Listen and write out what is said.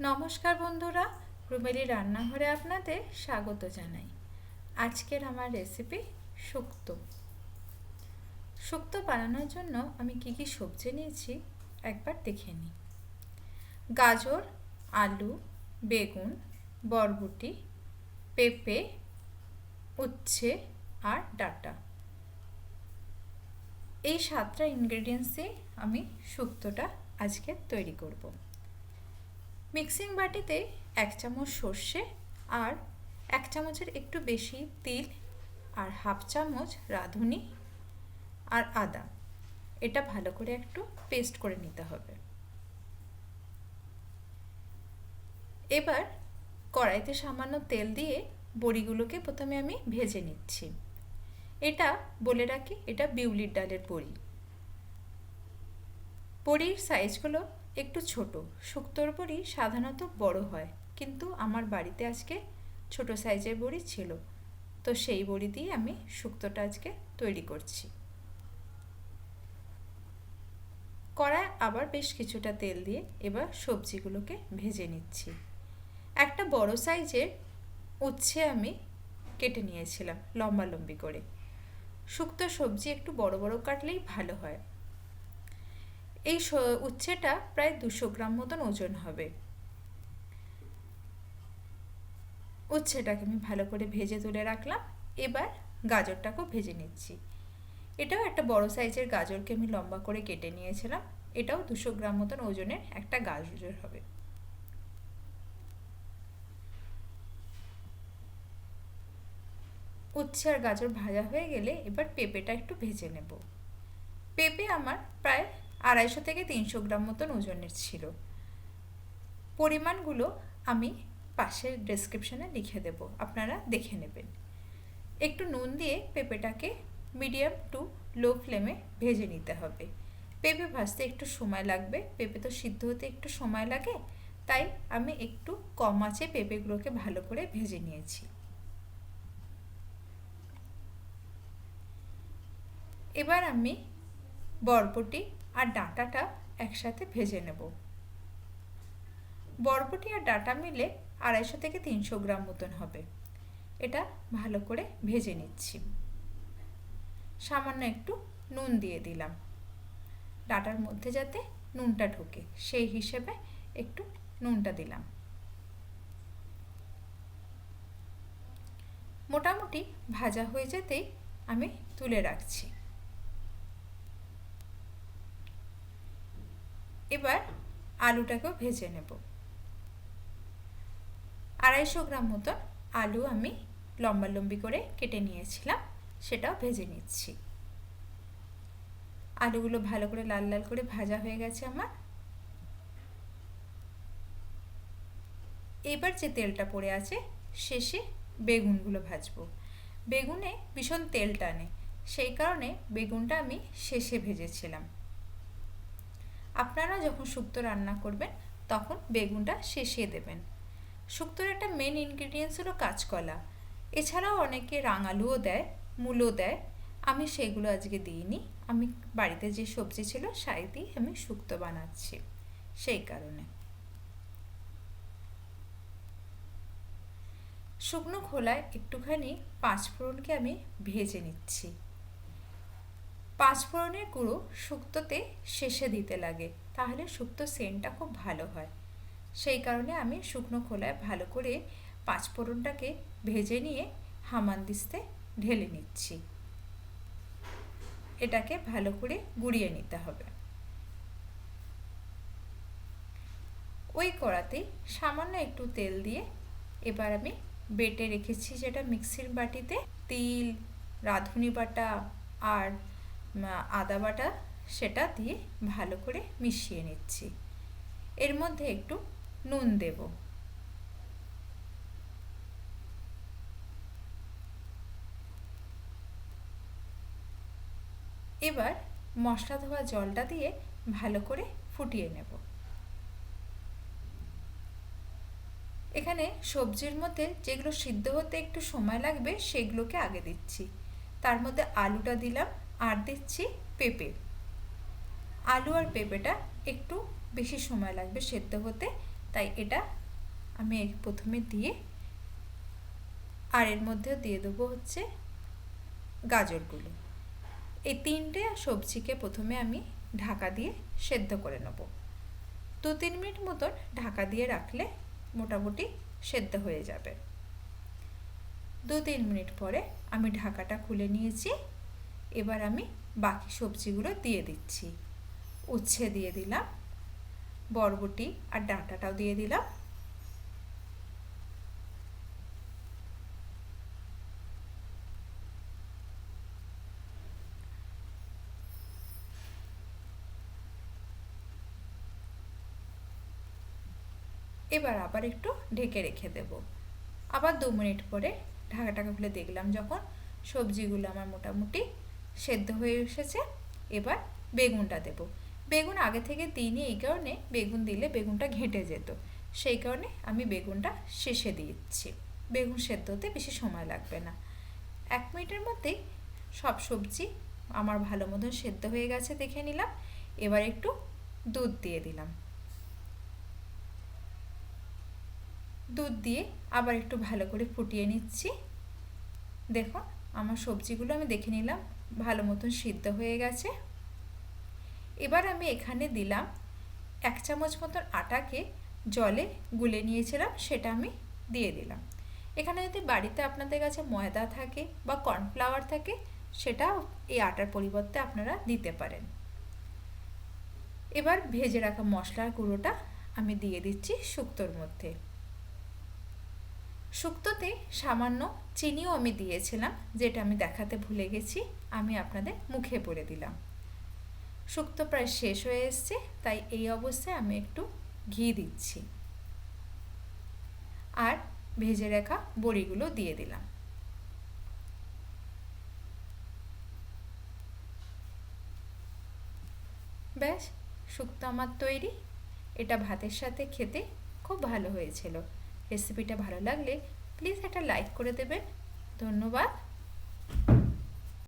নমস্কার বন্ধুরা রুমেলি রান্নাঘরে আপনাদের স্বাগত জানাই। আজকের আমার রেসিপি শুক্তো। শুক্তো বানানোর জন্য আমি কি কি সবজি নিয়েছি একবার দেখে নিই। গাজর, আলু, বেগুন, বরবটি, পেঁপে, উচ্ছে আর ডাটা। এই সাতটা ইনগ্রেডিয়েন্টস আমি শুক্তোটা আজকে তৈরি করব। মিক্সিং বাটিতে এক চামচ সর্ষে আর এক চামচের একটু বেশি তিল আর হাফ চামচ রাঁধুনি আর আদা। এটা ভালো করে একটু পেস্ট করে নিতে হবে। এবার কড়াইতে সামান্য তেল দিয়ে বড়িগুলোকে প্রথমে আমি ভেজে নিচ্ছি। এটা বলে রাখি, এটা বিউলির ডালের বড়ি। বড়ির সাইজগুলো একটু ছোট। শুক্তোর বড়ি সাধারণত বড় হয়, কিন্তু আমার বাড়িতে আজকে ছোট সাইজের বড়ি ছিল। তো সেই বড়ি দিয়ে আমি শুক্তোটা আজকে তৈরি করছি। কড়ায় আবার বেশ কিছুটা তেল দিয়ে এবার সবজিগুলোকে ভেজে নিচ্ছি। একটা বড় সাইজের উচ্ছে আমি কেটে নিয়েছিলাম লম্বা লম্বি করে। শুক্তো সবজি একটু বড় বড় কাটলেই ভালো হয়। এই উচ্ছেটা প্রায় দুশো গ্রাম মতন ওজন হবে। উচ্ছেটাকে আমি ভালো করে ভেজে তুলে রাখলাম। এবার গাজরটাকেও ভেজে নিচ্ছি। এটাও একটা বড় সাইজের গাজরকে আমি লম্বা করে কেটে নিয়েছিলাম। এটাও দুশো গ্রাম মতন ওজনের একটা গাজর হবে। উচ্ছে আর গাজর ভাজা হয়ে গেলে এবার পেঁপেটা একটু ভেজে নেব। পেঁপে আমার প্রায় আড়াইশো থেকে তিনশো গ্রাম মতন ওজনের ছিল। পরিমাণগুলো আমি পাশের ডেসক্রিপশানে লিখে দেব, আপনারা দেখে নেবেন। একটু নুন দিয়ে পেঁপেটাকে মিডিয়াম টু লো ফ্লেমে ভেজে নিতে হবে। পেঁপে ভাজতে একটু সময় লাগবে, পেঁপে তো সিদ্ধ হতে একটু সময় লাগে, তাই আমি একটু কম আঁচে পেঁপেগুলোকে ভালো করে ভেজে নিয়েছি। এবার আমি বরবটি আর ডাঁটাটা একসাথে ভেজে নেব। বরবটি আর ডাঁটা মিলে আড়াইশো থেকে তিনশো গ্রাম মতন হবে। এটা ভালো করে ভেজে নিচ্ছি। সামান্য একটু নুন দিয়ে দিলাম। ডাটার মধ্যে যাতে নুনটা ঢোকে, সেই হিসেবে একটু নুনটা দিলাম। মোটামুটি ভাজা হয়ে যেতেই আমি তুলে রাখছি। এবার আলুটাকেও ভেজে নেব। আড়াইশো গ্রাম মতো আলু আমি লম্বা লম্বি করে কেটে নিয়েছিলাম, সেটাও ভেজে নিচ্ছি। আলুগুলো ভালো করে লাল লাল করে ভাজা হয়ে গেছে আমার। এবার যে তেলটা পড়ে আছে, শেষে বেগুনগুলো ভাজবো। বেগুনে ভীষণ তেল টানে, সেই কারণে বেগুনটা আমি শেষে ভেজেছিলাম। আপনারা যখন শুক্তো রান্না করবেন, তখন বেগুনটা শেষে দেবেন। শুক্তোর একটা মেন ইনগ্রিডিয়েন্টস হলো কাঁচকলা। এছাড়াও অনেকে রাঙালুও দেয়, মূলও দেয়। আমি সেগুলো আজকে দিইনি। আমি বাড়িতে যে সবজি ছিল, সাই দিয়ে আমি শুক্তো বানাচ্ছি। সেই কারণে। শুকনো খোলায় একটুখানি পাঁচফোড়নকে আমি ভেজে নিচ্ছি। পাঁচফোড়নের গুঁড়ো শুক্তোতে শেষে দিতে লাগে, তাহলে শুক্তো সেন্টটা খুব ভালো হয়। সেই কারণে আমি শুকনো খোলায় ভালো করে পাঁচফোড়নটাকে ভেজে নিয়ে হামানদিস্তে ঢেলে নিচ্ছি। এটাকে ভালো করে গুঁড়িয়ে নিতে হবে। ওই কড়াতেই সামান্য একটু তেল দিয়ে এবার আমি বেটে রেখেছি যেটা মিক্সির বাটিতে, তিল, রাঁধুনি বাটা আর আদা বাটা সেটা দিয়ে ভালো করে মিশিয়ে নিচ্ছি। এর মধ্যে একটু নুন দেব। এবার মশলা ধোয়া জলটা দিয়ে ভালো করে ফুটিয়ে নেব। এখানে সবজির মধ্যে যেগুলো সিদ্ধ হতে একটু সময় লাগবে সেগুলোকে আগে দিচ্ছি। তার মধ্যে আলুটা দিলাম আর দিচ্ছি পেঁপে। আলু আর পেঁপেটা একটু বেশি সময় লাগবে সেদ্ধ হতে, তাই এটা আমি প্রথমে দিয়ে, আর এর মধ্যে দিয়ে দেবো হচ্ছে গাজরগুলো। এই তিনটে সবজিকে প্রথমে আমি ঢাকা দিয়ে সেদ্ধ করে নেব। দু তিন মিনিট মতন ঢাকা দিয়ে রাখলে মোটামুটি সেদ্ধ হয়ে যাবে। দু তিন মিনিট পরে আমি ঢাকাটা খুলে নিয়েছি। এবার আমি বাকি সবজিগুলো দিয়ে দিচ্ছি। উচ্ছে দিয়ে দিলাম, বরবটি আর ডাঁটাটাও দিয়ে দিলাম। এবার আবার একটু ঢেকে রেখে দেব। আবার দু মিনিট পরে ঢাকাটাকে খুলে দেখলাম যখন সবজিগুলো আমার মোটামুটি সেদ্ধ হয়ে এসেছে। এবার বেগুনটা দেব। বেগুন আগে থেকে দিইনি, এই কারণে বেগুন দিলে বেগুনটা ঘেঁটে যেত। সেই কারণে আমি বেগুনটা শেষে দিচ্ছি। বেগুন সেদ্ধ হতে বেশি সময় লাগবে না। এক মিনিটের মধ্যেই সব সবজি আমার ভালো মতন সেদ্ধ হয়ে গেছে দেখে নিলাম। এবার একটু দুধ দিয়ে দিলাম। দুধ দিয়ে আবার একটু ভালো করে ফুটিয়ে নিচ্ছি। দেখো আমার সবজিগুলো আমি দেখে নিলাম। ভালো মতন সিদ্ধ হয়ে গেছে। এবার আমি এখানে দিলাম এক চামচ মতন আটাকে জলে গুলে নিয়েছিলাম, সেটা আমি দিয়ে দিলাম। এখানে যদি বাড়িতে আপনাদের কাছে ময়দা থাকে বা কর্নফ্লাওয়ার থাকে সেটা এই আটার পরিবর্তে আপনারা দিতে পারেন। এবার ভেজে রাখা মশলার গুঁড়োটা আমি দিয়ে দিচ্ছি শুক্তোর মধ্যে। শুক্তোতে সামান্য চিনিও আমি দিয়েছিলাম, যেটা আমি দেখাতে ভুলে গেছি, আমি আপনাদের মুখে বলে দিলাম। শুক্তো প্রায় শেষ হয়ে এসছে, তাই এই অবস্থায় আমি একটু ঘি দিচ্ছি। আর ভেজে রাখা বড়িগুলো দিয়ে দিলাম। ব্যাস, শুক্তো আমার তৈরি। এটা ভাতের সাথে খেতে খুব ভালো হয়েছিল। রেসিপিটা ভালো লাগলে প্লিজ একটা লাইক করে দেবেন। ধন্যবাদ।